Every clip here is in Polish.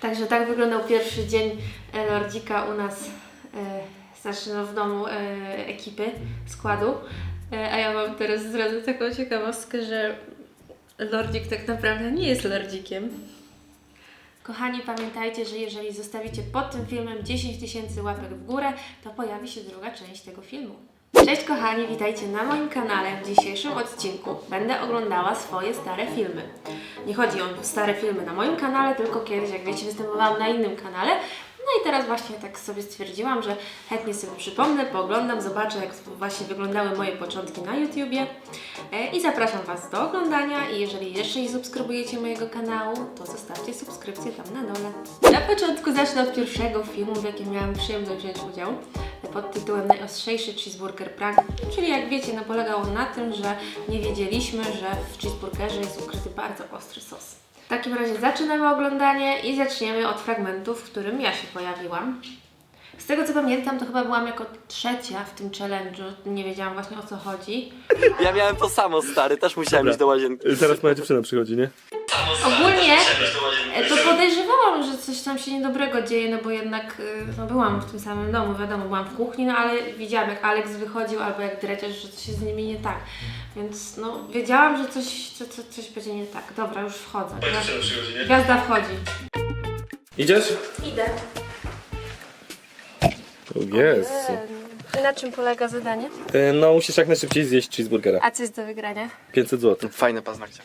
Także tak wyglądał pierwszy dzień e, Lordzika u nas, e, znaczy no w domu e, ekipy, składu. A ja Wam teraz zdradzę taką ciekawostkę, że Lordzik tak naprawdę nie jest Lordzikiem. Kochani, pamiętajcie, że jeżeli zostawicie pod tym filmem 10 tysięcy łapek w górę, to pojawi się druga część tego filmu. Cześć kochani, witajcie na moim kanale. W dzisiejszym odcinku będę oglądała swoje stare filmy. Nie chodzi o stare filmy na moim kanale, tylko kiedyś, jak wiecie, występowałam na innym kanale. No i teraz właśnie tak sobie stwierdziłam, że chętnie sobie przypomnę, pooglądam, zobaczę jak właśnie wyglądały moje początki na YouTubie. E, I zapraszam Was do oglądania i jeżeli jeszcze nie subskrybujecie mojego kanału, to zostawcie subskrypcję tam na dole. Na początku zacznę od pierwszego filmu, w jakim miałam przyjemność wziąć udział pod tytułem Najostrzejszy Cheeseburger Prank, czyli jak wiecie, no polegał on na tym, że nie wiedzieliśmy, że w cheeseburgerze jest ukryty bardzo ostry sos. W takim razie zaczynamy oglądanie i zaczniemy od fragmentu, w którym ja się pojawiłam. Z tego co pamiętam, to chyba byłam jako trzecia w tym challenge'u, nie wiedziałam właśnie o co chodzi. Ja miałem to samo, stary, też musiałem iść do łazienki. Zaraz moja dziewczyna przychodzi, nie? Ogólnie e, to że coś tam się niedobrego dzieje, no bo jednak e, no byłam w tym samym domu, wiadomo, byłam w kuchni, no ale widziałam jak Alex wychodził albo jak Dreciarz, że coś jest z nimi nie tak. Więc no wiedziałam, że coś, co, co, coś będzie nie tak. Dobra, już wchodzę. Gwiazda, gwiazda wchodzi. Idziesz? Idę. O Jezu. Na czym polega zadanie? E, No musisz jak najszybciej zjeść cheeseburgera. A co jest do wygrania? 500 zł. Fajne paznokcie.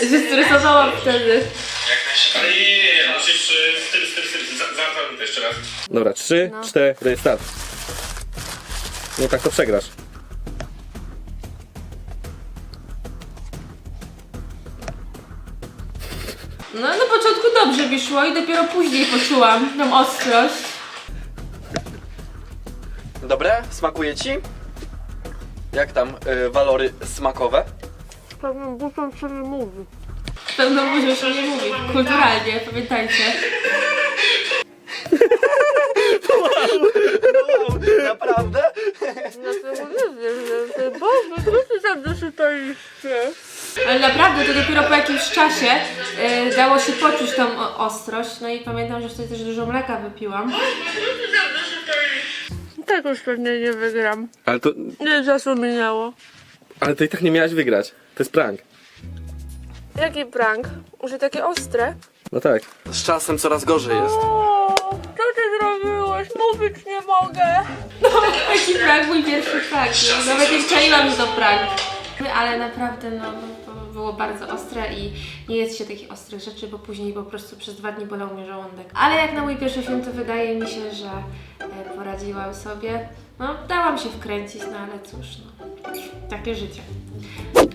Się stresowałam wtedy. Jak. Ale nie, nie, nie, musisz y, wtedy, wtedy, wtedy, za- zaraz mi to jeszcze raz. Dobra, 3, No. 4, start. Nie tak to przegrasz. No na początku dobrze mi szło i dopiero później poczułam tą ostrość. Dobre? Smakuje ci? Jak tam y, walory smakowe? Pewną buzią się nie mówi. Buzią się nie mówi. Kulturalnie, pamiętajcie. Naprawdę? Ale naprawdę to dopiero po jakimś czasie e, dało się poczuć tą o- ostrość. No i pamiętam, że wtedy też dużo mleka wypiłam. Tak już pewnie nie wygram. Ale to, Ile czasu minęło? ale to i tak nie miałaś wygrać. To jest prank. Jaki prank? Że takie ostre? No tak. Z czasem coraz gorzej jest. O, co ty zrobiłeś? Mówić nie mogę. Taki prank, mój pierwszy prank. No, nawet nie czaiłam, że to prank. Ale naprawdę no, to było bardzo ostre i nie jest się takich ostrych rzeczy, bo później po prostu przez dwa dni bolał mnie żołądek. Ale jak na mój pierwszy film, to wydaje mi się, że e, poradziłam sobie. No, dałam się wkręcić, no ale cóż, no. Takie życie.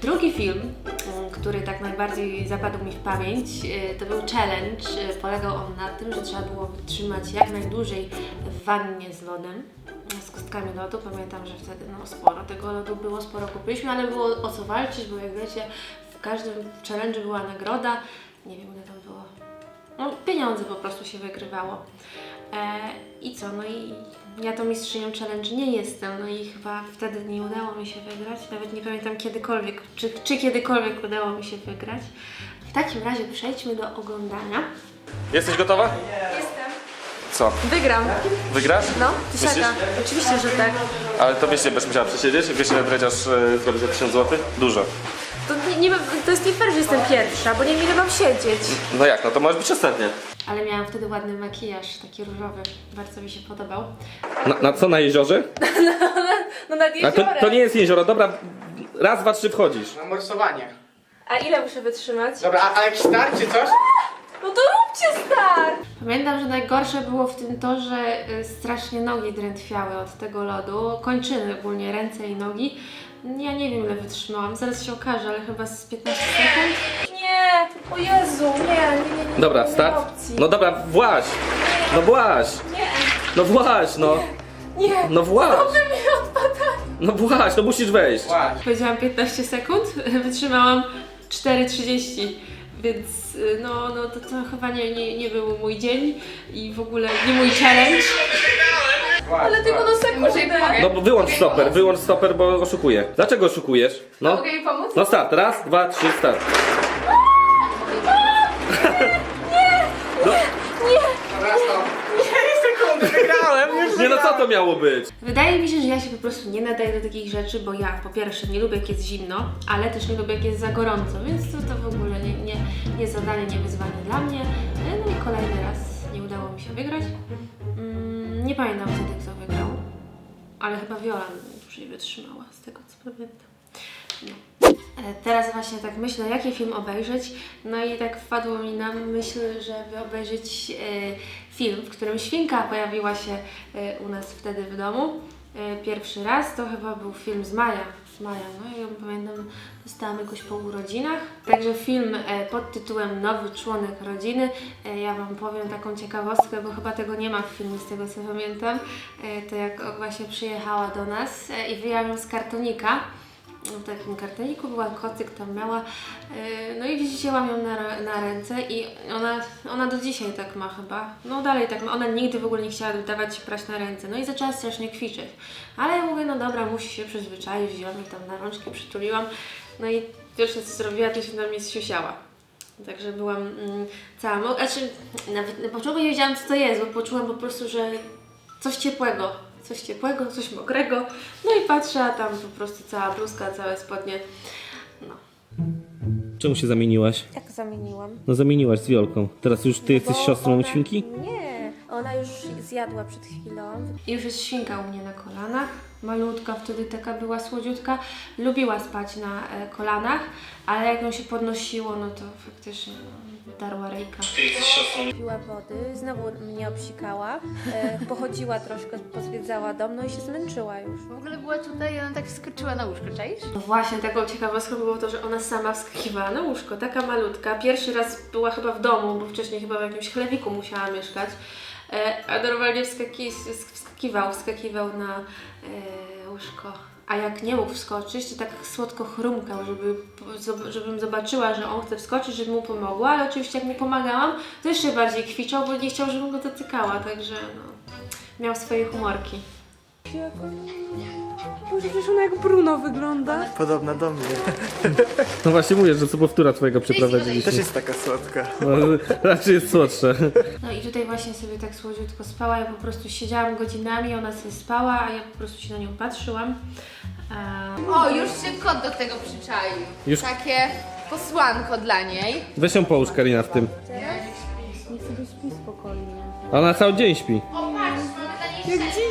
Drugi film, mm, który tak najbardziej zapadł mi w pamięć, y, to był challenge. Y, Polegał on na tym, że trzeba było wytrzymać jak najdłużej w wannie z lodem, z kostkami lodu. Pamiętam, że wtedy no, sporo tego lodu było, sporo kupiliśmy, ale było o co walczyć, bo jak wiecie, w każdym challenge była nagroda. Nie wiem, ile tam było. No, pieniądze po prostu się wygrywało. E, I co, no i ja tą mistrzynią challenge nie jestem, no i chyba wtedy nie udało mi się wygrać. Nawet nie pamiętam kiedykolwiek, czy, czy kiedykolwiek udało mi się wygrać. W takim razie przejdźmy do oglądania. Jesteś gotowa? Jestem. Co? Wygram. Wygrasz? No, Myślisz? tysiaka. Oczywiście, że tak. Ale to wiesz, ile będziesz musiała przesiedzieć? Wiesz, ile dredziarz e, zrobi za 1000 zł? Dużo. To, nie, to jest nie fair, że jestem pierwsza, bo nie ile mam siedzieć. No jak, no to możesz być ostatnia. Ale miałam wtedy ładny makijaż, taki różowy. Bardzo mi się podobał. Na, na co, na jeziorze? No nad A to, to nie jest jezioro, dobra. Raz, dwa, trzy wchodzisz. Na morsowanie. A ile muszę wytrzymać? Dobra, a, a jakiś start czy coś? No to róbcie start! Pamiętam, że najgorsze było w tym to, że y, strasznie nogi drętwiały od tego lodu. Kończyny ogólnie, ręce i nogi. Ja nie wiem ile wytrzymałam, zaraz się okaże, ale chyba z 15 sekund. Nie! O Jezu, nie, nie, nie, nie. Dobra, nie ma start. opcji. No dobra, właź. No właź. Nie, No właź, no. nie. No właź. Dobrze mi odpada. No właź, no musisz wejść. Właśnie. Powiedziałam 15 sekund, wytrzymałam 4,30. Więc y, no, no to, to chyba nie, nie, nie był mój dzień i w ogóle nie mój challenge. Ale tylko na sekundę. No bo wyłącz stoper, wyłącz stoper, bo oszukuję. Dlaczego oszukujesz? No. Mogę jej pomóc? No start, raz, dwa, trzy, start. Nie no co to miało być? Wydaje mi się, że ja się po prostu nie nadaję do takich rzeczy, bo ja po pierwsze nie lubię jak jest zimno, ale też nie lubię jak jest za gorąco, więc to, to w ogóle nie, nie, nie zadanie, nie wyzwanie dla mnie. No i kolejny raz nie udało mi się wygrać. Mm, nie pamiętam wtedy kto wygrał, ale chyba Viola dłużej wytrzymała z tego co pamiętam. No. E, Teraz właśnie tak myślę, jaki film obejrzeć. No i tak wpadło mi na myśl, żeby obejrzeć e, film, w którym świnka pojawiła się e, u nas wtedy w domu. E, pierwszy raz to chyba był film z Maja. Z Maja, no i ją pamiętam, dostałam jakoś po urodzinach. Także film e, pod tytułem Nowy członek rodziny. Ja Wam powiem taką ciekawostkę, bo chyba tego nie ma w filmie z tego co pamiętam. To jak właśnie przyjechała do nas i wyjęłam z kartonika w takim kartoniku była kocyk, tam miała, yy, no i wzięłam ją na, na ręce i ona, ona do dzisiaj tak ma chyba, no dalej tak ma, ona nigdy w ogóle nie chciała dawać się prać na ręce, no i zaczęła strasznie kwiczeć, ale ja mówię, no dobra, musi się przyzwyczaić, wzięłam jej tam na rączki, przytuliłam, no i pierwsze co zrobiła, to się na mnie zsiusiała. Także byłam mm, cała, znaczy nawet na początku nie wiedziałam co to jest, bo poczułam po prostu, że coś ciepłego, coś ciepłego, coś mokrego. No i patrzę, a tam po prostu cała bluzka, całe spodnie. No. Czemu się zamieniłaś? Jak zamieniłam? No zamieniłaś z Wiolką. Teraz już ty jesteś Bo siostrą ona- świnki? Nie, ona już zjadła przed chwilą. I już jest świnka u mnie na kolanach. Malutka, wtedy taka była słodziutka. Lubiła spać na e, kolanach, ale jak ją się podnosiło, no to faktycznie no, darła rejka. Piła wody, znowu mnie obsikała, e, pochodziła troszkę, pozwiedzała dom, no i się zmęczyła już. W ogóle była tutaj i ona tak wskoczyła na łóżko, czaisz? No właśnie, taką ciekawostką było to, że ona sama wskakiwała na łóżko, taka malutka. Pierwszy raz była chyba w domu, bo wcześniej chyba w jakimś chlewiku musiała mieszkać. E, a normalnie wskaki, sk- wskakiwał, wskakiwał na e, łóżko. A jak nie mógł wskoczyć, to tak słodko chrumkał, żeby, żebym zobaczyła, że on chce wskoczyć, żeby mu pomogła, ale oczywiście jak mi pomagałam, to jeszcze bardziej kwiczał, bo nie chciał, żebym go dotykała, także no, miał swoje humorki. Boże, przecież ona jak Bruno wygląda. Podobna do mnie. No właśnie mówię, że co powtóra twojego przeprowadziliśmy. Też jest taka słodka. No, raczej jest słodsze. No i tutaj właśnie sobie tak słodziutko spała. Ja po prostu siedziałam godzinami, ona sobie spała, a ja po prostu się na nią patrzyłam. O, już się kot do tego przyczaił. Już- Takie posłanko dla niej. Weź ją połóż Karina w tym. Niech sobie śpi spokojnie. Ona cały dzień śpi. O, patrz, mamy dla niej.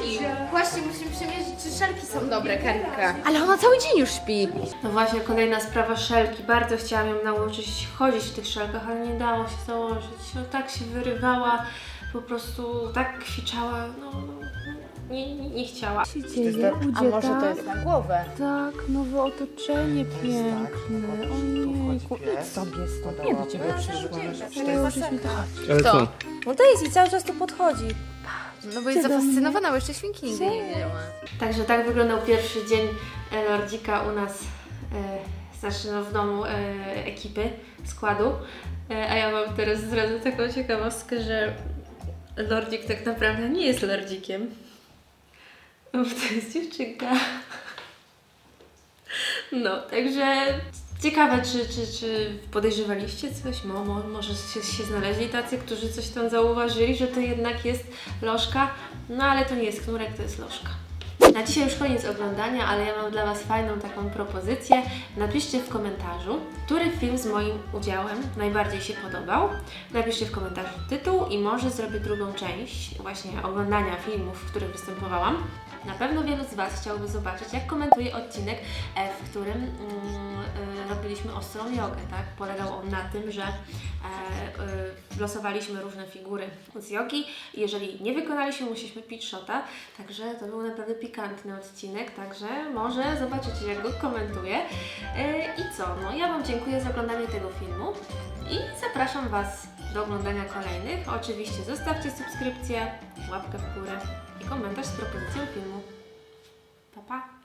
Ale ona cały dzień już śpi. no właśnie kolejna sprawa szelki. Bardzo chciałam ją nauczyć chodzić w tych szelkach, ale nie dało się założyć. No tak się wyrywała, po prostu tak kwiczała, no, no no, nie, nie, nie chciała. się dzieje? A może to jest na głowę? Tak, nowe otoczenie piękne. Ojejku, idź sobie stąd. Nie do ciebie przyszłam. Ale co? No to jest i cały czas tu podchodzi. No bo jest zafascynowana, bo jeszcze świnki nigdy nie widziała. Także tak wyglądał pierwszy dzień e, Lordzika u nas, e, znaczy no, w domu e, ekipy, składu. E, a ja Wam teraz zdradzę taką ciekawostkę, że Lordzik tak naprawdę nie jest Lordzikiem, bo to jest dziewczynka. No, także ciekawe, czy, czy, czy podejrzewaliście coś? Mo, mo, może się, się znaleźli tacy, którzy coś tam zauważyli, że to jednak jest lożka, no ale to nie jest knurek, to jest lożka. Na dzisiaj już koniec oglądania, ale ja mam dla Was fajną taką propozycję. Napiszcie w komentarzu, który film z moim udziałem najbardziej się podobał. Napiszcie w komentarzu tytuł i może zrobię drugą część właśnie oglądania filmów, w których występowałam. Na pewno wielu z Was chciałoby zobaczyć, jak komentuję odcinek, e, w którym mm, e, robiliśmy ostrą jogę, tak? Polegał on na tym, że e, e, losowaliśmy różne figury z jogi jeżeli nie wykonaliśmy, musieliśmy pić shota, także to był naprawdę pikantny odcinek, także może zobaczycie, jak go komentuję. E, I co? No ja Wam dziękuję za oglądanie tego filmu i zapraszam Was do oglądania kolejnych. Oczywiście zostawcie subskrypcję, łapkę w górę i komentarz z propozycją filmu. Pa, pa!